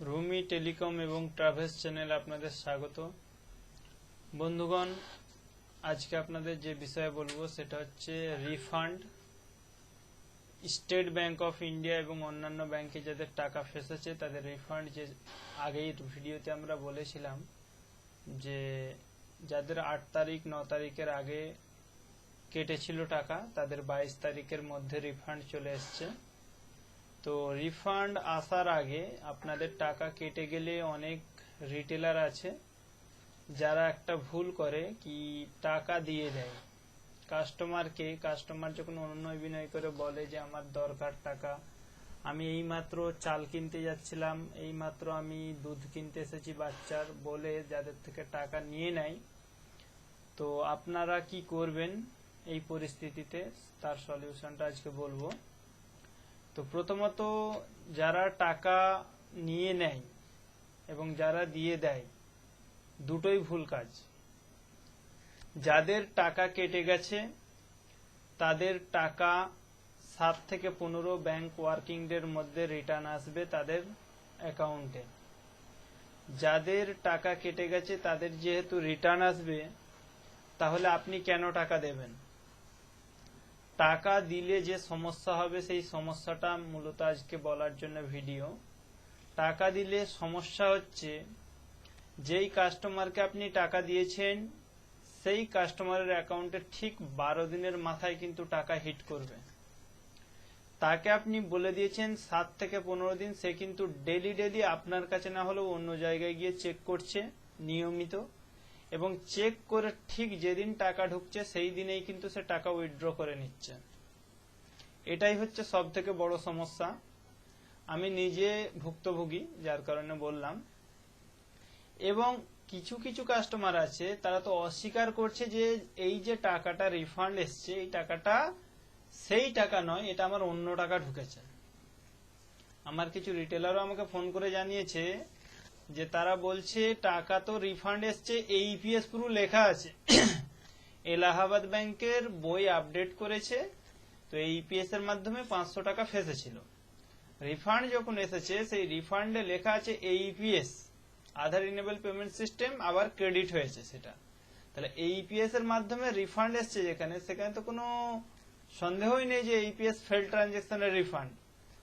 Rumi telecom এবং travels channel আপনাদের স্বাগত। বন্ধুগণ, আজকে আপনাদের যে বিষয়ে বলব সেটা হচ্ছে refund. State bank of India এবং অন্যান্য ব্যাংকে যাদের টাকা ফেসেছে, তাদের রিফান্ড যে আগেই ভিডিওতে আমরা বলেছিলাম যে যাদের আট তারিখ, ন তারিখের আগে কেটেছিল টাকা, তাদের বাইশ তারিখের মধ্যে রিফান্ড চলে এসছে। তো রিফান্ড আসার আগে আপনাদের টাকা কেটে গেলে অনেক রিটেলার আছে, যারা একটা ভুল করে কি টাকা দিয়ে দেয়। কাস্টমারকে কাস্টমার যখন অনুনয় বিনয় করে বলে যে, আমার দরকার টাকা, আমি এইমাত্র চাল কিনতে যাচ্ছিলাম, এইমাত্র আমি দুধ কিনতে এসেছি বাচ্চার, বলে যাদের থেকে টাকা নিয়ে নেয়। তো আপনারা কি করবেন এই পরিস্থিতিতে? তার সলিউশনটা আজকে বলব। তো প্রথমত যারা টাকা নিয়ে নেয় এবং যারা দিয়ে দেয়, দুটোই ভুল কাজ। যাদের টাকা কেটে গেছে, তাদের টাকা সাত থেকে পনেরো ব্যাংক ওয়ার্কিং ডের মধ্যে রিটার্ন আসবে তাদের অ্যাকাউন্টে। যাদের টাকা কেটে গেছে, তাদের যেহেতু রিটার্ন আসবে, তাহলে আপনি কেন টাকা দেবেন? টাকা দিলে যে সমস্যা হবে, সেই সমস্যাটা মূলত আজকে বলার জন্য ভিডিও। টাকা দিলে সমস্যা হচ্ছে, যেই কাস্টমারকে আপনি টাকা দিয়েছেন, সেই কাস্টমারের অ্যাকাউন্টে ঠিক বারো দিনের মাথায় কিন্তু টাকা হিট করবে। তাকে আপনি বলে দিয়েছেন, সাত থেকে পনেরো দিন, সে কিন্তু ডেলি ডেলি আপনার কাছে না হলেও অন্য জায়গায় গিয়ে চেক করছে, নিয়মিত। এবং চেক করে ঠিক যেদিন টাকা ঢুকছে সেই দিনেই কিন্তু সে টাকা উইথড্র করে নিচ্ছে। এটাই হচ্ছে সব থেকে বড় সমস্যা। আমি নিজে ভুক্তভোগী, যার কারণে বললাম। এবং কিছু কিছু কাস্টমার আছে, তারা তো অস্বীকার করছে যে এই যে টাকাটা রিফান্ড এসছে, এই টাকাটা সেই টাকা নয়, এটা আমার অন্য টাকা ঢুকেছে। আমার কিছু রিটেলারও আমাকে ফোন করে জানিয়েছে যে তারা বলছে, টাকা তো রিফান্ড এসছে এইপিএস পুরো লেখা আছে। এলাহাবাদ ব্যাংকের বই আপডেট করেছে, তো এইপিএস এর মাধ্যমে পাঁচশো টাকা ফেসেছিল। রিফান্ড যখন এসেছে, সেই রিফান্ডে লেখা আছে AEPS Aadhaar enable payment system আবার ক্রেডিট হয়েছে সেটা। তাহলে এইপিএস এর মাধ্যমে রিফান্ড এসছে যেখানে, সেখানে তো কোনো সন্দেহই নেই যে এইপিএস ফেল ট্রানজেকশনের রিফান্ড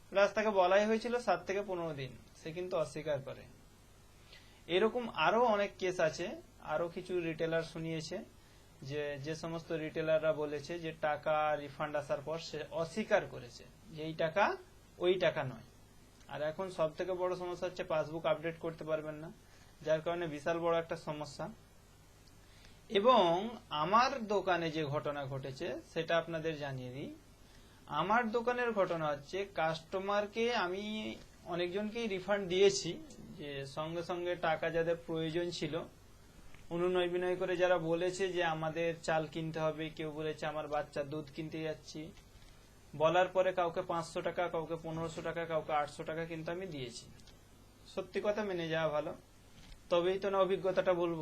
প্লাস তাকে বলাই হয়েছিল সাত থেকে পনেরো দিন, সে কিন্তু অস্বীকার করে। এরকম আরও অনেক কেস আছে। আরও কিছু রিটেলার শুনিয়েছে যে যে সমস্ত রিটেলাররা বলেছে যে, টাকা রিফান্ড আসার পর সে অস্বীকার করেছে যে, এই টাকা ওই টাকা নয়। আর এখন সব থেকে বড় সমস্যা হচ্ছে পাসবুক আপডেট করতে পারবেন না, যার কারণে বিশাল বড় একটা সমস্যা। এবং আমার দোকানে যে ঘটনা ঘটেছে, সেটা আপনাদের জানিয়ে দিই। আমার দোকানের ঘটনা হচ্ছে কাস্টমারকে আমি অনেকজনকেই রিফান্ড দিয়েছি যে সঙ্গে সঙ্গে টাকা যাদের প্রয়োজন ছিল, অনুনয় বিনয় করে যারা বলেছে যে আমাদের চাল কিনতে হবে, কেউ বলেছে আমার বাচ্চা দুধ কিনতে যাচ্ছি, বলার পরে কাউকে পাঁচশো টাকা, কাউকে পনেরোশো টাকা, কাউকে আটশো টাকা কিন্তু আমি দিয়েছি। সত্যি কথা মেনে যাওয়া ভালো। তবেই তো না অভিজ্ঞতাটা বলব।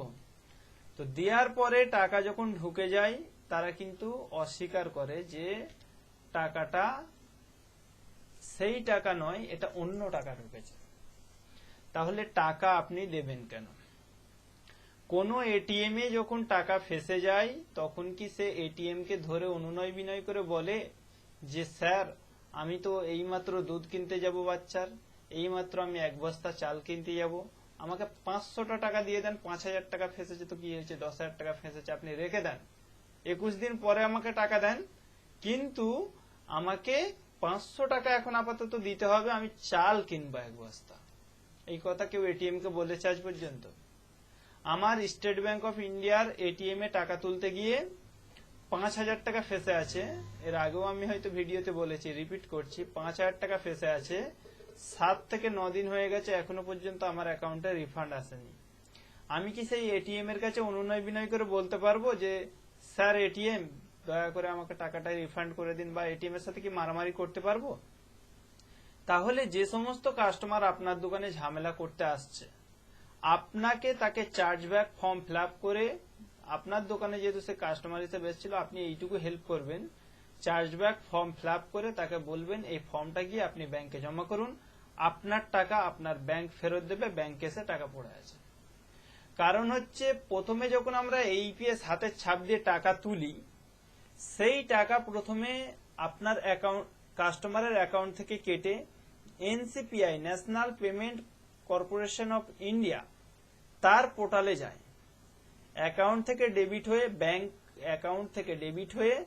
তো দেওয়ার পরে টাকা যখন ঢুকে যায়, তারা কিন্তু অস্বীকার করে যে টাকাটা সেই টাকা নয়, এটা অন্য টাকা ঢুকেছে। তাহলে টাকা আপনি দেবেন কেন? কোনো এটিএম এ যখন টাকা ফেসে যায়, তখন কি সে এটিএম কে ধরে অনুনয় বিনয় করে বলে যে, স্যার, আমি তো এইমাত্র দুধ কিনতে যাব, বাচ্চার। এইমাত্র আমি এক বস্তা চাল কিনতে যাব। আমাকে পাঁচশোটা টাকা দিয়ে দেন, পাঁচ হাজার টাকা ফেসেছে তো কি হয়েছে? দশ হাজার টাকা ফেসেছে, আপনি রেখে দেন। একুশ দিন পরে আমাকে টাকা দেন। কিন্তু আমাকে পাঁচশো টাকা এখন আপাতত দিতে হবে, আমি চাল কিনবো এক বস্তা। এই কথা কেউ এটিএম কে বলেছে আজ পর্যন্ত। আমার স্টেট ব্যাংক অফ ইন্ডিয়ার এটিএম এ টাকা তুলতে গিয়ে পাঁচ হাজার টাকা ফেসে আছে। এর আগেও আমি হয়তো ভিডিওতে বলেছি, রিপিট করছি, পাঁচ হাজার টাকা ফেসে আছে। সাত থেকে ন দিন হয়ে গেছে, এখনও পর্যন্ত আমার অ্যাকাউন্টে রিফান্ড আসেনি। আমি কি সেই এটিএম এর কাছে অনুনয় বিনয় করে বলতে পারব যে, স্যার এটিএম দয়া করে আমাকে টাকাটা রিফান্ড করে দিন বা এটিএম এর সাথে কি মারামারি করতে পারব? তাহলে যে সমস্ত কাস্টমার আপনার দোকানে ঝামেলা করতে আসছে, আপনাকে তাকে চার্জব্যাক ফর্ম ফিল করে আপনার দোকানে যেহেতু সে কাস্টমার হিসেবে এসেছিল, আপনি এইটুকু হেল্প করবেন। চার্জব্যাক ফর্ম ফিল করে তাকে বলবেন, এই ফর্মটা গিয়ে আপনি ব্যাংকে জমা করুন। আপনার টাকা আপনার ব্যাংক ফেরত দেবে ব্যাংকে এসে টাকা পড়ে আছে। কারণ হচ্ছে প্রথমে যখন আমরা এইপিএস হাতের ছাপ দিয়ে টাকা তুলি, সেই টাকা প্রথমে আপনার অ্যাকাউন্ট কাস্টমারের অ্যাকাউন্ট থেকে কেটে NCPI, national payment corporation of India, তার পোর্টালে যায়। অ্যাকাউন্ট থেকে ডেবিট হয়ে, ব্যাংক অ্যাকাউন্ট থেকে ডেবিট হয়ে,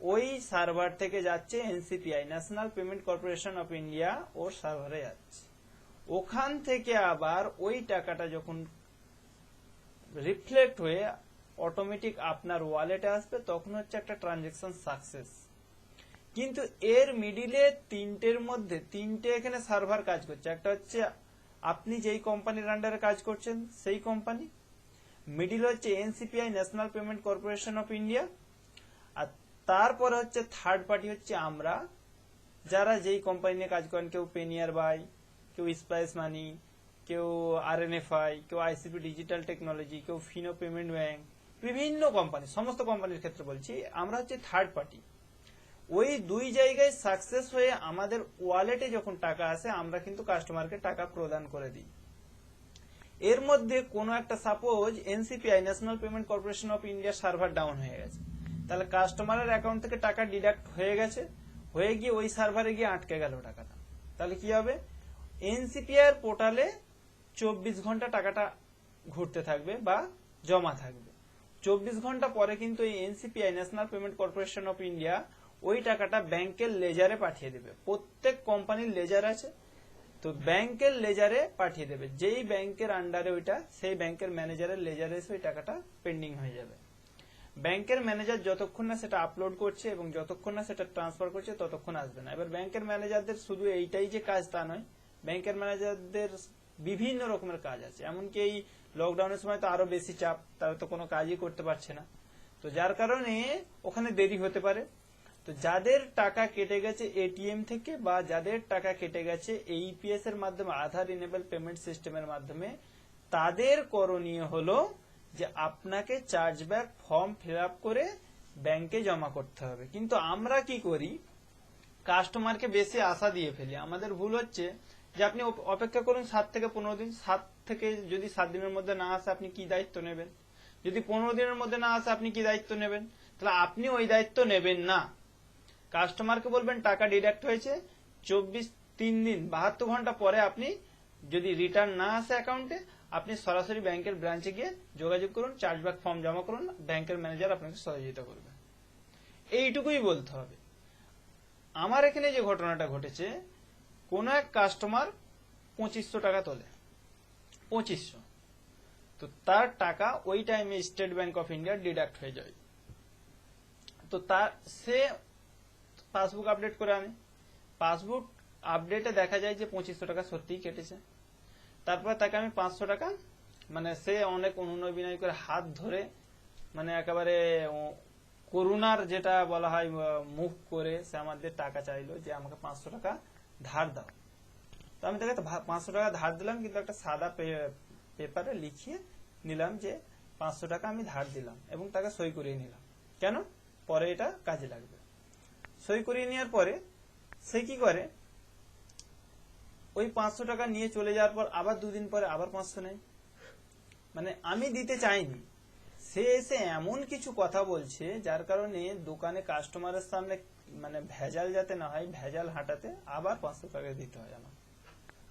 ওই সার্ভার থেকে যাচ্ছে NCPI, national payment corporation of India ওর সার্ভারে যাচ্ছে। ওখান থেকে আবার ওই টাকাটা যখন রিফ্লেক্ট হয়ে, অটোমেটিক আপনার ওয়ালেটে আসবে, তখন হচ্ছে একটা ট্রানজেকশন সাকসেস। কিন্তু এর মিডিলে তিনটের মধ্যে, তিনটে এখানে সার্ভার কাজ করছে। একটা হচ্ছে আপনি যেই কোম্পানির আন্ডারে কাজ করছেন, সেই কোম্পানি মিডিল হচ্ছে NCPI national payment corporation of India আর তারপরে হচ্ছে থার্ড পার্টি হচ্ছে আমরা। যারা যেই কোম্পানি নিয়ে কাজ করেন, কেউ পেনিয়ার বাই কেউ স্পাইস মানি কেউ আর এন এফ আই কেউ আইসিপি ডিজিটাল টেকনোলজি কেউ ফিনো পেমেন্ট ব্যাংক বিভিন্ন কোম্পানি সমস্ত কোম্পানির ক্ষেত্রে বলছি, আমরা হচ্ছে থার্ড পার্টি ওই দুই জায়গায় সাকসেস হয়ে আমাদের ওয়ালেটে যখন টাকা আসে, আমরা কিন্তু কাস্টমারকে টাকা প্রদান করে দিই। এর মধ্যে কোনো একটা suppose NCPI national payment corporation of India server down হয়ে গেছে। তাহলে কাস্টমারের অ্যাকাউন্ট থেকে টাকা ডিডাক্ট হয়ে গেছে, হয়ে গিয়ে ওই সার্ভারে গিয়ে আটকে গেল টাকাটা। তাহলে কি হবে? এনসিপিআই পোর্টালে চব্বিশ ঘণ্টা টাকাটা ঘুরতে থাকবে বা জমা থাকবে। চব্বিশ ঘণ্টা পরে কিন্তু এই NCPI national payment corporation of India ওই টাকাটা ব্যাংকের লেজারে পাঠিয়ে দেবে। প্রত্যেক কোম্পানির লেজার আছে, তো ব্যাংকের লেজারে পাঠিয়ে দেবে। যেই ব্যাংকের আন্ডারে ওইটা, সেই ব্যাংকের ম্যানেজারের লেজারে ওই টাকাটা পেন্ডিং হয়ে যাবে। ব্যাংকের ম্যানেজার যতক্ষণ না সেটা আপলোড করছে এবং যতক্ষণ না সেটা ট্রান্সফার করছে, ততক্ষণ আসবে না। এবার ব্যাংকের ম্যানেজারদের শুধু এইটাই যে কাজ তা নয়, ব্যাংকের ম্যানেজারদের বিভিন্ন রকমের কাজ আছে। এমনকি এই লকডাউনের সময় তো আরও বেশি চাপ, তারা তো কোনো কাজই করতে পারছে না। তো যার কারণে ওখানে দেরি হতে পারে। তো যাদের টাকা কেটে গেছে এটিএম থেকে বা যাদের টাকা কেটে গেছে এইপিএস এর মাধ্যমে, আধার ইনেবল পেমেন্ট সিস্টেমের মাধ্যমে, তাদের করণীয় হলো যে আপনাকে চার্জব্যাক ফর্ম ফিল করে ব্যাংকে জমা করতে হবে। কিন্তু আমরা কি করি? কাস্টমারকে বেশি আশা দিয়ে ফেলি। আমাদের ভুল হচ্ছে যে আপনি অপেক্ষা করুন সাত থেকে পনেরো দিন। সাত থেকে যদি সাত দিনের মধ্যে না আসে, আপনি কি দায়িত্ব নেবেন? যদি পনেরো দিনের মধ্যে না আসে, আপনি কি দায়িত্ব নেবেন? তাহলে আপনি ওই দায়িত্ব নেবেন না। কাস্টমারকে বলবেন, টাকা ডিডাক্ট হয়েছে, চব্বিশ তিন দিন, বাহাত্তর ঘণ্টা পরে আপনি যদি রিটার্ন না আসে অ্যাকাউন্টে আপনি সরাসরি ব্যাংকের ব্রাঞ্চে গিয়ে যোগাযোগ করুন চার্জব্যাক ফর্ম জমা করুন, ব্যাংকের ম্যানেজার আপনাকে সহযোগিতা করবে। এইটুকুই বলতে হবে। আমার এখানে যে ঘটনাটা ঘটেছে, কোন এক কাস্টমার পঁচিশশো টাকা তোলে। পঁচিশশো। তো তার টাকা ওই টাইমে state bank of India deduct হয়ে যায়। তো তার, সে পাসবুক আপডেট করে আনে। পাসবুক আপডেটে দেখা যায় যে পঁচিশশো টাকা সত্যিই কেটেছে। তারপর তাকে আমি পাঁচশো টাকা মানে সে অনেক অনুনয় বিনয় করে হাত ধরে মানে একেবারে করুণার যেটা বলা হয় মুখ করে সে আমাদের টাকা চাইলো যে আমাকে পাঁচশো টাকা ধার দাও। তো আমি তাকে পাঁচশো টাকা ধার দিলাম, কিন্তু একটা সাদা পেপারে লিখিয়ে নিলাম যে পাঁচশো টাকা আমি ধার দিলাম এবং তাকে সই করিয়ে নিলাম। কেন? পরে এটা কাজে লাগবে। সই করিয়ে নেওয়ার পরে সে কি করে? ওই পাঁচশো টাকা নিয়ে চলে যাওয়ার পর আবার দুদিন পরে আবার পাঁচশো নেয়। মানে আমি দিতে চাইনি। সে এসে এমন কিছু কথা বলছে যার কারণে দোকানে কাস্টমারের সামনে মানে ভেজাল যাতে না হয়, ভেজাল হাঁটাতে আবার পাঁচশো টাকা দিতে হয় আমার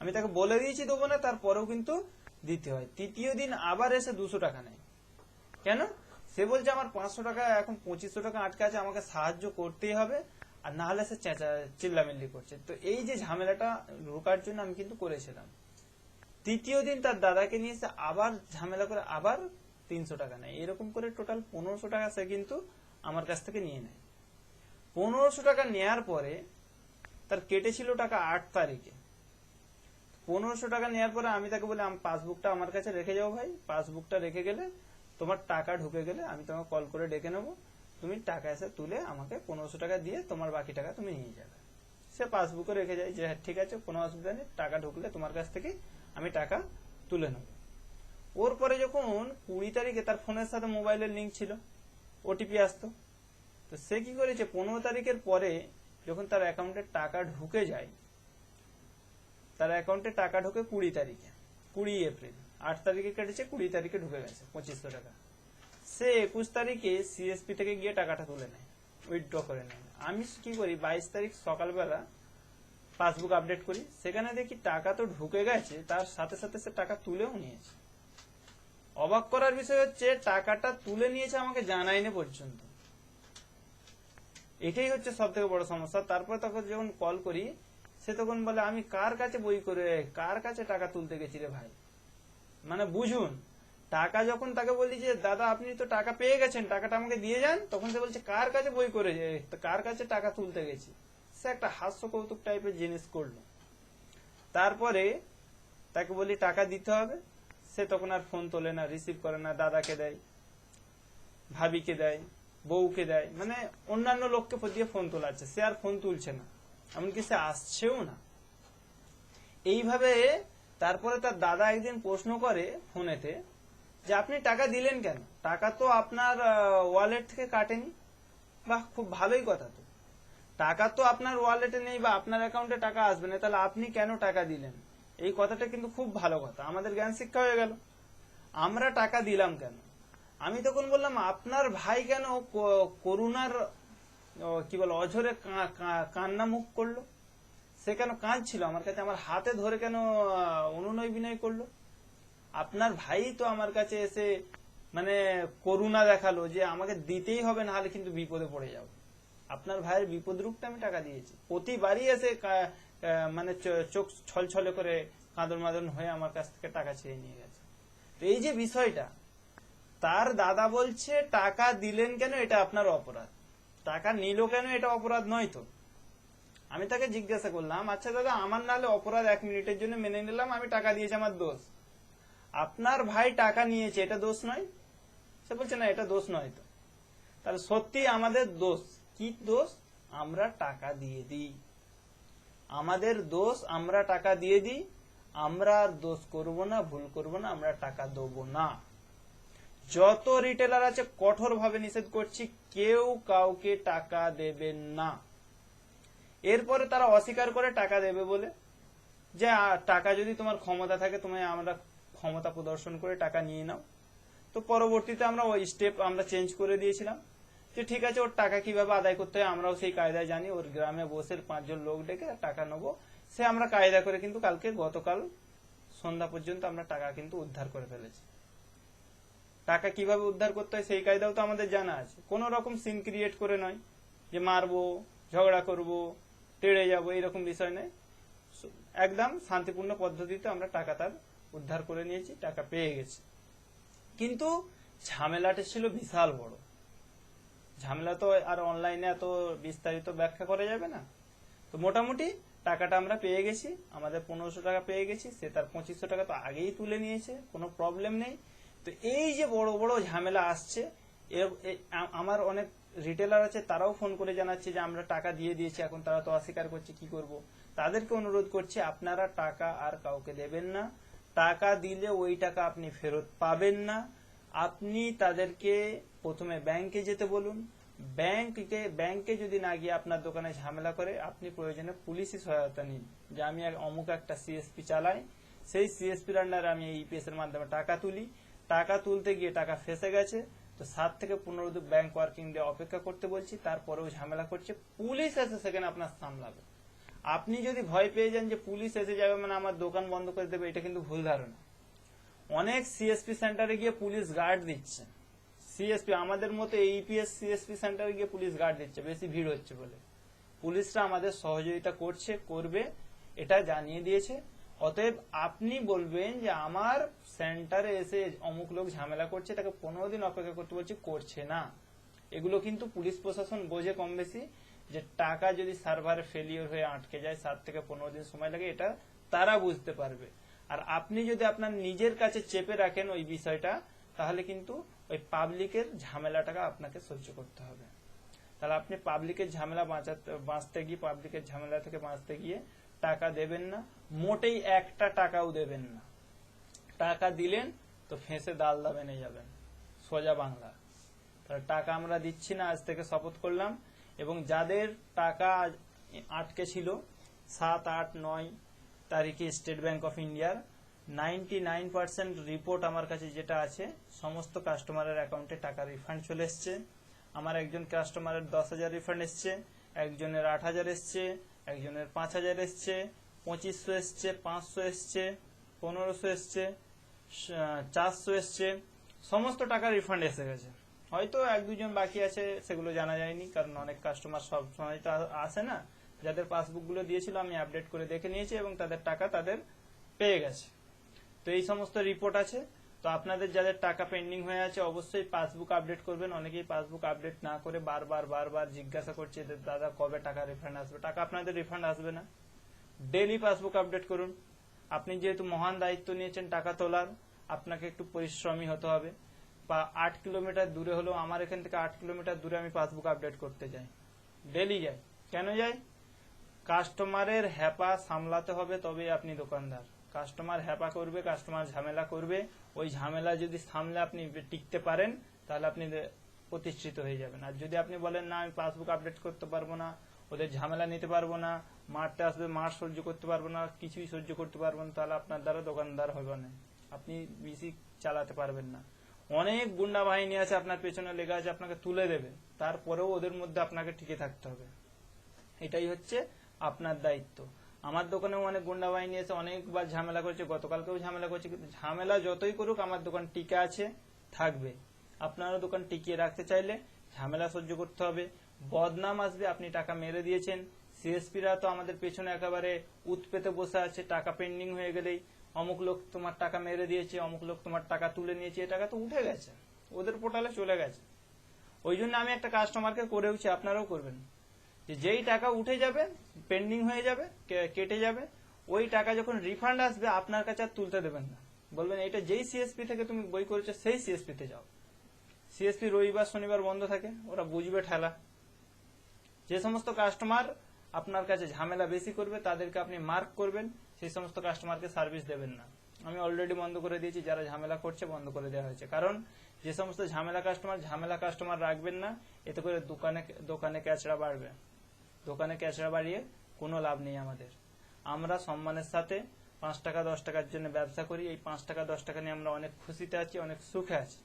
আমি তাকে বলে দিয়েছি দেবো না, তারপরেও কিন্তু দিতে হয়। তৃতীয় দিন আবার এসে দুশো টাকা নেয়। কেন? সে বলছে, আমার পাঁচশো টাকা, এখন পঁচিশশো টাকা আটকে আছে, আমাকে সাহায্য করতেই হবে। আর না হলে সে চেঁচা চিল্লামিল্লি করছে। তো এই যে ঝামেলাটা রোকার জন্য আমি কিন্তু করেছিলাম। তৃতীয় দিন তার দাদাকে নিয়ে এসে আবার ঝামেলা করে আবার তিনশো টাকা নেয়। এরকম করে টোটাল পনেরোশো টাকা সে কিন্তু আমার কাছ থেকে নিয়ে নেয়। পনেরোশো টাকা নেয়ার পরে তার কেটেছিল টাকা আট তারিখে। পনেরোশো টাকা নেওয়ার পরে আমি তাকে বলি, আম- পাসবুকটা আমার কাছে রেখে যাও ভাই। পাসবুকটা রেখে গেলে তোমার টাকা ঢুকে গেলে আমি তোমাকে কল করে ডেকে নেব। তুমি টাকা এসে তুলে আমাকে পনেরোশো টাকা দিয়ে তোমার বাকি টাকা তুমি নিয়ে যাবে। সে পাসবুকে রেখে যায় যে হ্যাঁ, ঠিক আছে কোনো অসুবিধা নেই টাকা ঢুকলে তোমার কাছ থেকে আমি টাকা তুলে নেব। ওর পরে যখন কুড়ি তারিখে তার ফোনের সাথে মোবাইলের লিঙ্ক ছিল ওটিপি আসতো। তো সে কি করেছে পনেরো তারিখের পরে যখন তার অ্যাকাউন্টে টাকা ঢুকে যায় তার অ্যাকাউন্টে টাকা ঢোকে কুড়ি তারিখে কুড়ি এপ্রিল আট তারিখে কেটেছে কুড়ি তারিখে ঢুকে গেছে পঁচিশশো টাকা। সে একুশ তারিখে সিএসপি থেকে গিয়ে টাকাটা তুলে নেয় উইথড্র করে নেয়। আমি কি করি, বাইশ তারিখ সকালবেলা পাসবুক আপডেট করি, সেখানে দেখি টাকা তো ঢুকে গেছে, তার সাথে সাথে সে টাকা তুলেও নিয়েছে। অবাক করার বিষয় হচ্ছে, টাকাটা তুলে নিয়েছে আমাকে জানায়নি পর্যন্ত। এটাই হচ্ছে সব থেকে বড় সমস্যা। তারপর তখন যখন কল করি, সে তখন বলে, আমি কার কাছে বই করে, কার কাছে টাকা তুলতে গেছি রে ভাই? মানে বুঝুন টাকা যখন তাকে বলি যে, দাদা, আপনি তো টাকা পেয়ে গেছেন, টাকাটা আমাকে দিয়ে যান, তখন সে বলছে, কার কাছে বই করে যে- কার কাছে টাকা তুলতে গেছি? সে একটা হাস্য কৌতুক টাইপের জিনিস করল। তারপরে তাকে বলি টাকা দিতে হবে। সে তখন আর ফোন তোলে না রিসিভ করে না, দাদাকে দেয়, ভাবিকে দেয়, বউকে দেয় মানে অন্যান্য লোককে দিয়ে ফোন তোলাচ্ছে। সে আর ফোন তুলছে না, এমনকি সে আসছেও না। এইভাবে তারপরে তার দাদা একদিন প্রশ্ন করে ফোনেতে যে আপনি টাকা দিলেন কেন? টাকা তো আপনার ওয়ালেট থেকে কাটেনি। বাহ, খুব ভালোই কথা তো। টাকা তো আপনার ওয়ালেটে নেই বা আপনার অ্যাকাউন্টে টাকা আসবে না, তাহলে আপনি কেন টাকা দিলেন? এই কথাটা কিন্তু খুব ভালো কথা। আমাদের জ্ঞান শিক্ষা হয়ে গেল। আমরা টাকা দিলাম কেন? আমি তখন বললাম, আপনার ভাই কেন করুণার কি বল, অঝরে কান্না মুখ করল? সে কেন কাঁদছিল? আমার কাছে আমার হাতে ধরে কেন অনুনয় বিনয় করল? আপনার ভাই তো আমার কাছে এসে মানে করুণা দেখাল যে আমাকে দিতেই হবে না হলে কিন্তু বিপদে পড়ে যাব। আপনার ভাইয়ের বিপদ রূপটা আমি টাকা দিয়েছি। প্রতিবারই এসে মানে চোখ ছলছলে করে কাঁদন মাদন হয়ে আমার কাছ থেকে টাকা ছেড়ে নিয়ে গেছে। তো এই যে বিষয়টা, তার দাদা বলছে, টাকা দিলেন কেন এটা আপনার অপরাধ? টাকা নিল কেন এটা অপরাধ নয় তো? আমি তাকে জিজ্ঞাসা করলাম আচ্ছা দাদা, আমার নাহলে অপরাধ এক মিনিটের জন্য মেনে নিলাম, আমি টাকা দিয়েছি, আমার দোষ। আপনার ভাই টাকা নিয়েছে, এটা দোষ নয়? সে বলছে, না, এটা দোষ নয় তো। তাহলে সত্যি আমাদের দোষ। কি দোষ? আমরা টাকা দিয়ে দিই। আমাদের দোষ, আমরা টাকা দিয়ে দিই। আমরা আর দোষ করব না, ভুল করব না, আমরা টাকা দেবো না। যত রিটেলার আছে কঠোর ভাবে নিষেধ করছি, কেউ কাউকে টাকা দেবেন না। এরপরে তারা অস্বীকার করে টাকা দেবে বলে। যে টাকা যদি তোমার ক্ষমতা থাকে তুমি আমরা ক্ষমতা প্রদর্শন করে টাকা নিয়ে নাও। তো পরবর্তীতে আমরা ওই স্টেপ আমরা চেঞ্জ করে দিয়েছিলাম। যে ঠিক আছে, ওর টাকা কীভাবে আদায় করতে হয় আমরাও সেই কায়দায় জানি। ওর গ্রামে বসে পাঁচজন লোক ডেকে টাকা নেব। সে আমরা কায়দা করে কিন্তু কালকে গতকাল সন্ধ্যা পর্যন্ত আমরা টাকা কিন্তু উদ্ধার করে ফেলেছি। টাকা কীভাবে উদ্ধার করতে হয় সেই কায়দাও তো আমাদের জানা আছে। কোন রকম সিন ক্রিয়েট করে নয় যে মারবো, ঝগড়া করব তেড়ে যাব, এরকম বিষয় নয়। একদম শান্তিপূর্ণ পদ্ধতিতে আমরা টাকা তার উদ্ধার করে নিয়েছি, টাকা পেয়ে গেছি। কিন্তু ঝামেলাটা ছিল বিশাল বড়। ঝামেলা তো আর অনলাইনে এত বিস্তারিত ব্যাখ্যা করা যাবে না। তো মোটামুটি টাকাটা আমরা পেয়ে গেছি, আমাদের পনেরোশো টাকা পেয়ে গেছি, সে তার পঁচিশশো টাকা তো আগেই তুলে নিয়েছে, কোনো প্রবলেম নেই। তো এই যে বড় বড় ঝামেলা আসছে এর- আমার অনেক রিটেলার আছে, তারাও ফোন করে জানাচ্ছে যে আমরা টাকা দিয়ে দিয়েছি, এখন তারা তো অস্বীকার করছে, কি করব? তাদেরকে অনুরোধ করছে, আপনারা টাকা আর কাউকে দেবেন না। টাকা দিলে ওই টাকা আপনি ফেরত পাবেন না। আপনি তাদেরকে প্রথমে ব্যাংকে যেতে বলুন। ব্যাংকে ব্যাংকে যদি না গিয়ে আপনার দোকানে ঝামেলা করে, আপনি প্রয়োজনে পুলিশি সহায়তা নিন। যে আমি অমুক একটা সিএসপি চালাই, সেই সিএসপির আন্ডারে আমি ইপিএস এর মাধ্যমে টাকা তুলি। টাকা তুলতে গিয়ে টাকা ফেসে গেছে। তো সাত থেকে পনেরো ব্যাংক ওয়ার্কিং ডে অপেক্ষা করতে বলছি। তারপরেও ঝামেলা করছে। পুলিশ এসে সেখানে আপনার সামলাবে। আপনি যদি ভয় পেয়ে যান যে পুলিশ এসে যাবে মানে আমার দোকান বন্ধ করে দেবে, এটা কিন্তু ভুল ধারণা। অনেক সিএসপি সেন্টারে গিয়ে পুলিশ গার্ড দিচ্ছে। সিএসপি আমাদের মতো এইপিএস সিএসপি সেন্টারে গিয়ে পুলিশ গার্ড দিচ্ছে, বেশি ভিড় হচ্ছে বলে। পুলিশরা আমাদের সহযোগিতা করছে, করবে, এটা জানিয়ে দিয়েছে। অতএব আপনি বলবেন যে আমার সেন্টারে এসে অমুক লোক ঝামেলা করছে, তাকে পনেরো দিন অপেক্ষা করতে বলছি, করছে না। এগুলো কিন্তু পুলিশ প্রশাসন বোঝে কম বেশি। যে টাকা যদি সার্ভারে ফেলিওর হয়ে আটকে যায়, সাত থেকে পনেরো দিন সময় লাগে, এটা তারা বুঝতে পারবে। আর আপনি যদি আপনার নিজের কাছে চেপে রাখেন ওই বিষয়টা, তাহলে কিন্তু ওই পাবলিকের ঝামেলাটাকে আপনাকে সহ্য করতে হবে। তাহলে আপনি পাবলিকের ঝামেলা বাঁচাতে, বাঁচতে গিয়ে পাবলিকের ঝামেলা থেকে বাঁচতে গিয়ে টাকা দেবেন না, মোটেই একটা টাকাও দেবেন না। টাকা দিলেন, তো ফেঁসে ডাল দা বেনে যাবেন। সোজা বাংলা। তাহলে টাকা আমরা দিচ্ছি না, আজ থেকে শপথ করলাম। এবং যাদের টাকা আটকে ছিল, সাত, আট, নয় তারিখে স্টেট ব্যাংক অফ ইন্ডিয়ার, নাইনটি নাইন পার্সেন্ট রিপোর্ট আমার কাছে যেটা আছে, সমস্ত কাস্টমারের অ্যাকাউন্টে টাকা রিফান্ড চলে এসছে। আমার একজন কাস্টমারের দশ হাজার রিফান্ড এসছে, একজনের আট হাজার এসছে, একজনের পাঁচ হাজার এসছে, পঁচিশশো এসছে, পাঁচশো এসছে, পনেরোশো এসছে চারশো এসছে, সমস্ত টাকা রিফান্ড এসে গেছে। হয়তো এক দুজন বাকি আছে, সেগুলো জানা যায়নি, কারণ অনেক কাস্টমার সব সময় তো আসে না। যাদের পাসবুকগুলো দিয়েছিল, আমি আপডেট করে দেখে নিয়েছি এবং তাদের টাকা তাদের পেয়ে গেছে। তো এই সমস্ত রিপোর্ট আছে। তো আপনাদের যাদের টাকা পেন্ডিং হয়ে আছে, অবশ্যই পাসবুক আপডেট করবেন। অনেকেই পাসবুক আপডেট না করে বারবার বারবার জিজ্ঞাসা করছে যে, দাদা, কবে টাকা রিফান্ড আসবে? টাকা আপনাদের রিফান্ড আসবে না। ডেলি পাসবুক আপডেট করুন। আপনি যেহেতু মহান দায়িত্ব নিয়েছেন টাকা তোলার, আপনাকে একটু পরিশ্রমী হতে হবে। বা আট কিলোমিটার দূরে হলেও আমার এখান থেকে আট কিলোমিটার দূরে আমি পাসবুক আপডেট করতে যাই। ডেলি যাই। কেন যাই? কাস্টমারের হ্যাপা সামলাতে হবে তবেই আপনি দোকানদার। কাস্টমার হ্যাপা করবে, কাস্টমার ঝামেলা করবে। ওই ঝামেলা যদি সামলে আপনি টিকতে পারেন, তাহলে আপনি প্রতিষ্ঠিত হয়ে যাবেন। আর যদি আপনি বলেন, না, আমি পাসবুক আপডেট করতে পারব না, ওদের ঝামেলা নিতে পারব না, মারতে আসবে, মার সহ্য করতে পারব না, কিছুই সহ্য করতে পারব না, তাহলে আপনার দ্বারা দোকানদার হবে না। আপনি বেশি চালাতে পারবেন না। অনেক গুন্ডা বাহিনী আছে আপনার পেছনে লেগে আছে, আপনাকে তুলে দেবে। তারপরেও ওদের মধ্যে আপনাকে টিকে থাকতে হবে। এটাই হচ্ছে আপনার দায়িত্ব। আমার দোকানেও অনেক গুন্ডা বাহিনী আছে, অনেকবার ঝামেলা করেছে, গতকালকেও ঝামেলা করেছে ঝামেলা যতই করুক, আমার দোকান টিকে আছে, থাকবে। আপনারও দোকান টিকিয়ে রাখতে চাইলে ঝামেলা সহ্য করতে হবে। বদনাম আসবে, আপনি টাকা মেরে দিয়েছেন। সিএসপিরা তো আমাদের পেছনে একেবারে উৎপেতে বসে আছে, টাকা পেন্ডিং হয়ে গেলেই। অমুক লোক তোমার টাকা মেরে দিয়েছে, অমুক লোক তোমার টাকা তুলে নিয়েছে, এ টাকা তো উঠে গেছে, ওদের পোর্টালে চলে গেছে। ওই জন্য আমি একটা কাস্টমারকে করেওছি, আপনারাও করবেন। যে যেই টাকা উঠে যাবে পেন্ডিং হয়ে যাবে কেটে যাবে, ওই টাকা যখন রিফান্ড আসবে, আপনার কাছে আর তুলতে দেবেন না। বলবেন, এটা যেই সিএসপি থেকে তুমি বই করেছ, সেই সিএসপি তে যাও। সিএসপি রবিবার, শনিবার বন্ধ থাকে, ওরা বুঝবে ঠেলা। যে সমস্ত কাস্টমার আপনার কাছে ঝামেলা বেশি করবে, তাদেরকে আপনি মার্ক করবেন সেই সমস্ত কাস্টমারকে সার্ভিস দেবেন না। আমি অলরেডি বন্ধ করে দিয়েছি, যারা ঝামেলা করছে বন্ধ করে দেওয়া হয়েছে। কারণ যে সমস্ত ঝামেলা কাস্টমার ঝামেলা কাস্টমার রাখবেন না, এতে করে দোকানে দোকানে ক্যাচড়া বাড়বে। দোকানে ক্যাচড়া বাড়িয়ে কোনো লাভ নেই আমাদের। আমরা সম্মানের সাথে পাঁচ টাকা, দশ টাকার জন্য ব্যবসা করি। এই পাঁচ টাকা, দশ টাকা নিয়ে আমরা অনেক খুশিতে আছি, অনেক সুখে আছি।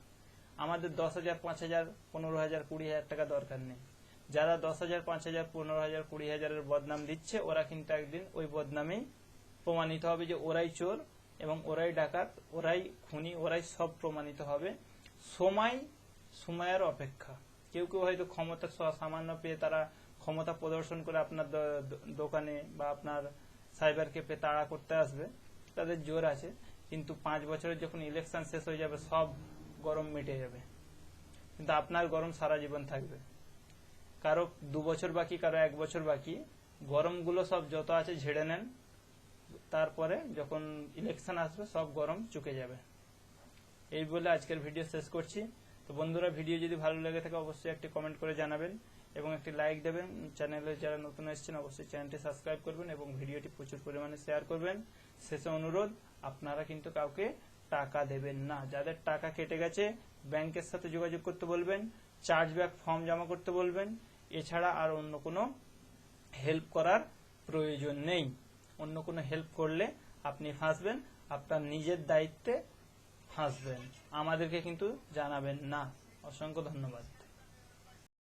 আমাদের দশ হাজার, পাঁচ হাজার, পনেরো হাজার, কুড়ি হাজার টাকা দরকার নেই। যারা দশ হাজার, পাঁচ হাজার, পনেরো হাজার, কুড়ি হাজারের বদনাম দিচ্ছে, ওরা কিন্তু একদিন ওই বদনামেই প্রমাণিত হবে যে ওরাই চোর এবং ওরাই ডাকাত, ওরাই খুনি, ওরাই সব প্রমাণিত হবে। সময়, সময়ের অপেক্ষা। কেউ কেউ হয়তো ক্ষমতা সামান্য পেয়ে তারা ক্ষমতা প্রদর্শন করে আপনার দোকানে বা আপনার সাইবারকে পেয়ে তাড়া করতে আসবে। তাদের জোর আছে, কিন্তু পাঁচ বছরের যখন ইলেকশন শেষ হয়ে যাবে, সব গরম মিটে যাবে। কিন্তু আপনার গরম সারা জীবন থাকবে। কারও দু বছর বাকি, কারও এক বছর বাকি। গরমগুলো সব যত আছে ঝেড়ে নেন। তারপরে যখন ইলেকশন আসবে, সব গরম চুকে যাবে। এই বলে আজকের ভিডিও শেষ করছি। তো বন্ধুরা ভিডিও যদি ভালো লেগে থাকে, অবশ্যই একটি কমেন্ট করে জানাবেন এবং একটি লাইক দেবেন। চ্যানেলে যারা নতুন এসেছেন, অবশ্যই চ্যানেলটি সাবস্ক্রাইব করবেন এবং ভিডিওটি প্রচুর পরিমাণে শেয়ার করবেন। শেষে অনুরোধ, আপনারা কিন্তু কাউকে টাকা দেবেন না। যাদের টাকা কেটে গেছে ব্যাংকের সাথে যোগাযোগ করতে বলবেন চার্জ ব্যাক ফর্ম জমা করতে বলবেন। এছাড়া আর অন্য কোনো হেল্প করার প্রয়োজন নেই। অন্য কোনো হেল্প করলে আপনি ফাঁসবেন, আপনার নিজের দায়িত্বে ফাঁসবেন। আমাদেরকে কিন্তু জানাবেন না। অসংখ্য ধন্যবাদ।